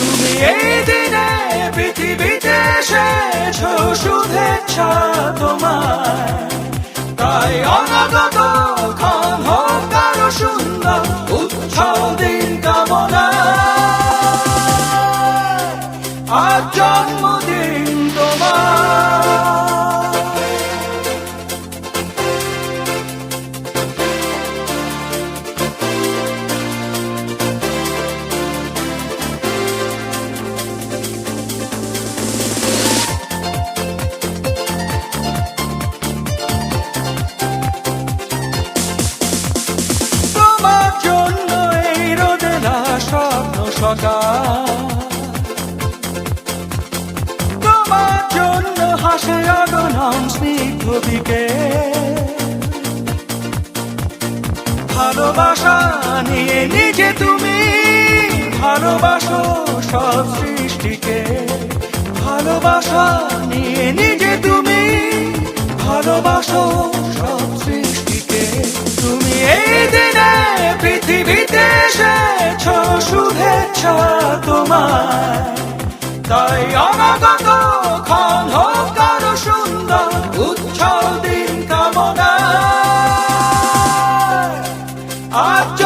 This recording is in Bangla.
তুমি এই দিনে পৃথিবীতে এসেছ, শুভেচ্ছা তোমার তাই অনাগত ক্ষণ হোক আরও সুন্দর উৎসব দিন কামনা। আজ জন্মদিন তোমার। সকাল তোমার জন্য হাসে অগণন স্নিগ্ধ দিকে। ভালোবাসা নিয়ে নিজে তুমি ভালোবাসো সব সৃষ্টিকে। ভালোবাসা নিয়ে নিজে তুমি ভালোবাসো সব সৃষ্টিকে। তুমি এই দিনে পৃথিবীতে এসেছ শুভেচ্ছা তোমায়। তাই অনাগত ক্ষণ হোক আরও সুন্দর উচ্ছল দিন কামনা আজ